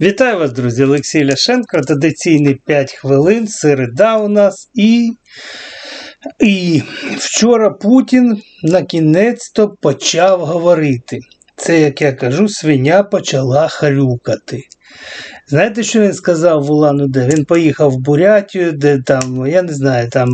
Вітаю вас, друзі! Олексій Ляшенко. Традиційні 5 хвилин. Середа у нас. І і вчора Путін на кінець-то почав говорити. Це, як я кажу, свиня почала хрюкати. Знаєте, що він сказав в Улан-Удэ? Він поїхав в Бурятію, де там, я не знаю, там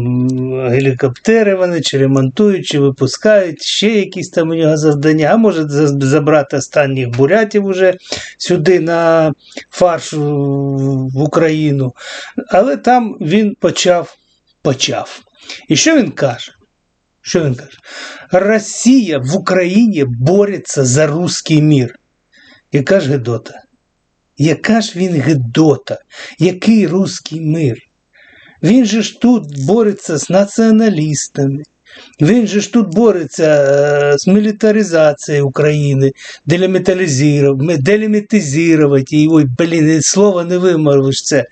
гелікоптери вони чи ремонтують, чи випускають, ще якісь там у нього завдання, а може забрати останніх бурятів уже сюди на фарш в Україну. Але там він почав, почав. І що він каже? Що він каже? Росія в Україні бореться за русський мір. Яка ж Гедота? Яка ж він Гедота? Який русський мир? Він же ж тут бореться з націоналістами. Він же ж тут бореться е, з мілітаризацією України, делімітизувати її. Ой, блін, слова не вимовиш це.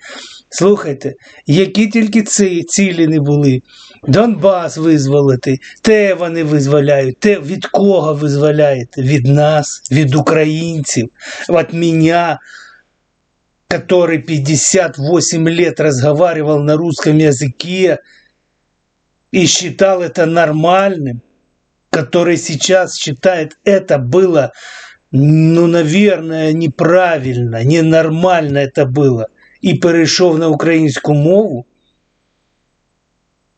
Слухайте, які тільки ці цілі не були. Донбас визволити, те вони визволяють, те від кого визволяєте? Від нас, від українців, від мене, который 58 лет разговаривал на русском языке и считал это нормальным, который сейчас считает это было, ну, наверное, неправильно, ненормально это было, і перейшов на українську мову,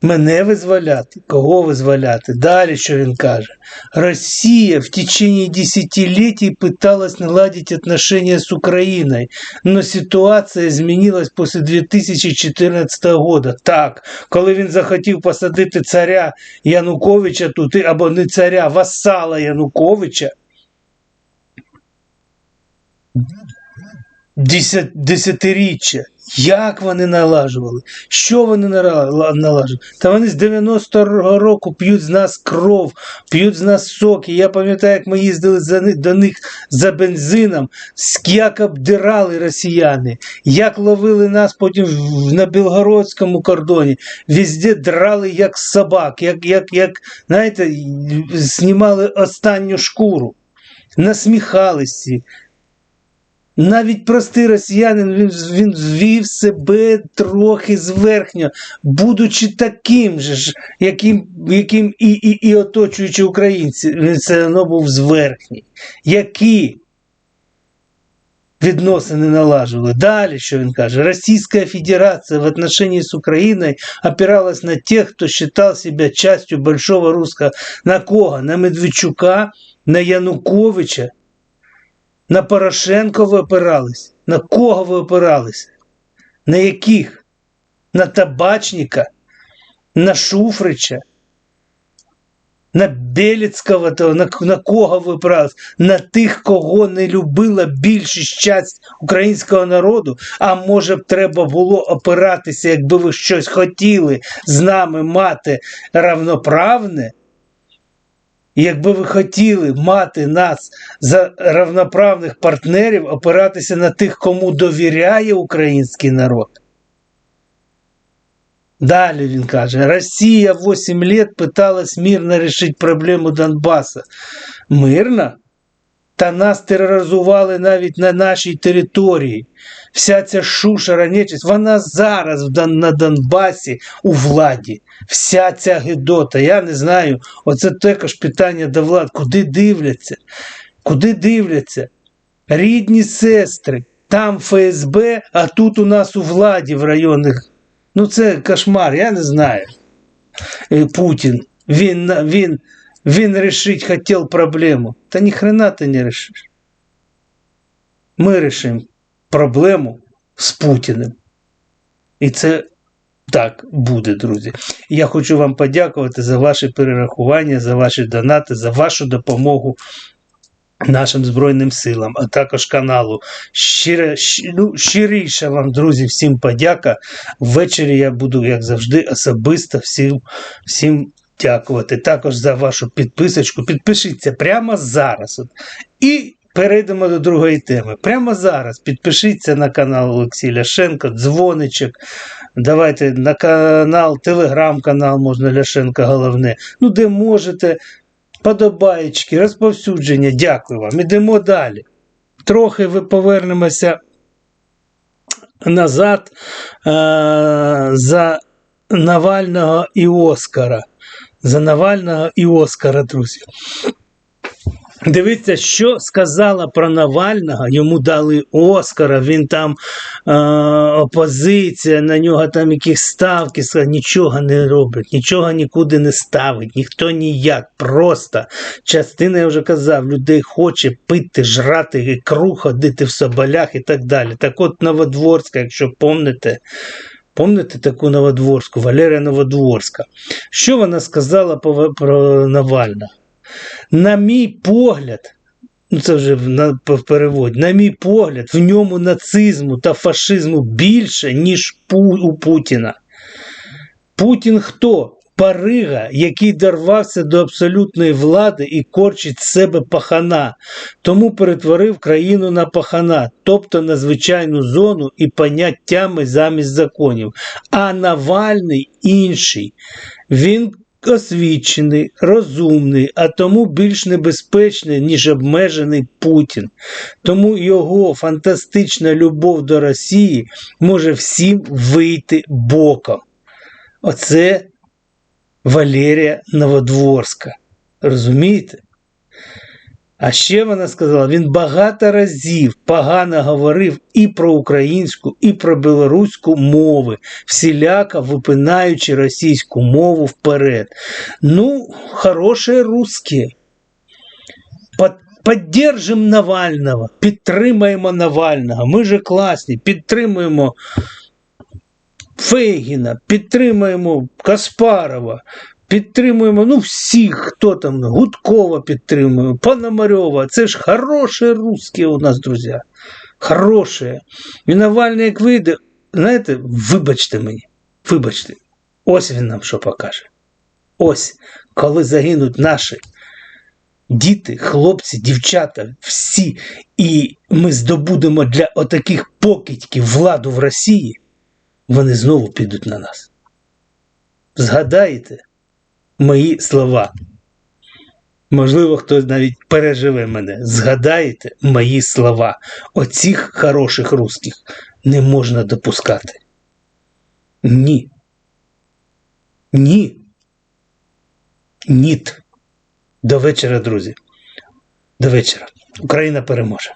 Мене визволяти? Кого визволяти? Далі що він каже? Россия в течение десятилетий пыталась наладить отношения с Украиной, но ситуація змінилась після 2014 года. Так, коли він захотів посадити царя Януковича тут, або не царя, васала Януковича, десятиріччя. Як вони налажували? Що вони налажували? Та вони з 90-го року п'ють з нас кров, п'ють з нас соки. Я пам'ятаю, як ми їздили за ни- до них за бензином, як обдирали росіяни, як ловили нас потім на білгородському кордоні, везде драли як собак, як, як, як знаєте, знімали останню шкуру, насміхалися. Навіть простий росіянин він, він звів себе трохи зверхньо, будучи таким же яким, яким і, і, і оточуючи українці, він все одно був зверхній. Які відносини налаживали. Далі, що він каже, Российская Федерация в отношении с Украиной опиралась на тех, кто считал себя частью большого русского. На кого? На Медведчука, на Януковича, на Порошенко ви опирались? На кого ви опиралися? На яких? На Табачника? На Шуфрича? На Беліцького, на, на кого ви опирались? На тих, кого не любила більшість часть українського народу. А може б треба було опиратися, якби ви щось хотіли з нами мати равноправне? І Якби ви хотіли мати нас за равноправних партнерів, опиратися на тих, кому довіряє український народ. Далі він каже: Росія 8 лет пыталась мирно решить проблему Донбаса. Мирно? Та нас тероризували навіть на нашій території. Вся ця шушера нечисть, вона зараз на Донбасі у владі. Вся ця гидота. Я не знаю. Оце також питання до влад. Куди дивляться? Куди дивляться? Рідні сестри, там ФСБ, а тут у нас у владі в районних. Ну це кошмар, я не знаю. Е, Путін. Він, він, він решить хотів проблему. Та ні хрена ти не решиш. Ми решимо проблему з Путіним. І це так буде, друзі. Я хочу вам подякувати за ваші перерахування, за ваші донати, за вашу допомогу нашим Збройним силам, а також каналу. Щире, ну, щиріша вам, друзі, всім подяка. Ввечері я буду, як завжди, особисто всім, всім дякувати. Також за вашу підписочку. Підпишіться прямо зараз. І перейдемо до другої теми. Прямо зараз підпишіться на канал Олексій Ляшенко, дзвоничок. Давайте на канал, телеграм-канал можна Ляшенко головне. Ну, де можете. Подобаєчки, розповсюдження. Дякую вам. Ідемо далі. Трохи ви повернемося назад е, за Навального і Оскара. За Навального і Оскара, друзі. Дивіться, що сказала про Навального. Йому дали Оскара, він там е, опозиція, на нього там якісь ставки, нічого не робить, нічого нікуди не ставить, ніхто ніяк. Просто частина, я вже казав, людей хоче пити, жрати, ікру, ходити в соболях і так далі. Так от Новодворська, якщо помните, Помните таку Новодворську, Валерія Новодворська? Що вона сказала про Навального? На мій погляд, ну це вже на, переводі, на мій погляд, в ньому нацизму та фашизму більше, ніж у Путіна. Путін хто? Парига, який дорвався до абсолютної влади і корчить з себе пахана, тому перетворив країну на пахана, тобто на звичайну зону і поняттями замість законів. А Навальний інший. Він освічений, розумний, а тому більш небезпечний, ніж обмежений Путін. Тому його фантастична любов до Росії може всім вийти боком. Оце Валерія Новодворська. Розумієте? А ще вона сказала, він багато разів погано говорив і про українську, і про білоруську мови, всіляко випинаючи російську мову вперед. Ну, хороші русські. Под- Поддержим Навального, підтримаємо Навального. Ми же класні, підтримуємо Фейгіна, підтримуємо Каспарова, підтримуємо ну всіх, хто там, Гудкова підтримує, Пономарьова. Це ж хороші русські у нас, друзі. Хороші. І Навальний, як вийде, знаєте, вибачте мені, вибачте, ось він нам що покаже. Ось, коли загинуть наші діти, хлопці, дівчата, всі, і ми здобудемо для отаких покидьків владу в Росії, вони знову підуть на нас. Згадаєте мої слова. Можливо, хтось навіть переживе мене. Згадаєте мої слова. Оцих хороших русських не можна допускати. Ні. Ні. Ніт. До вечора, друзі. До вечора. Україна переможе.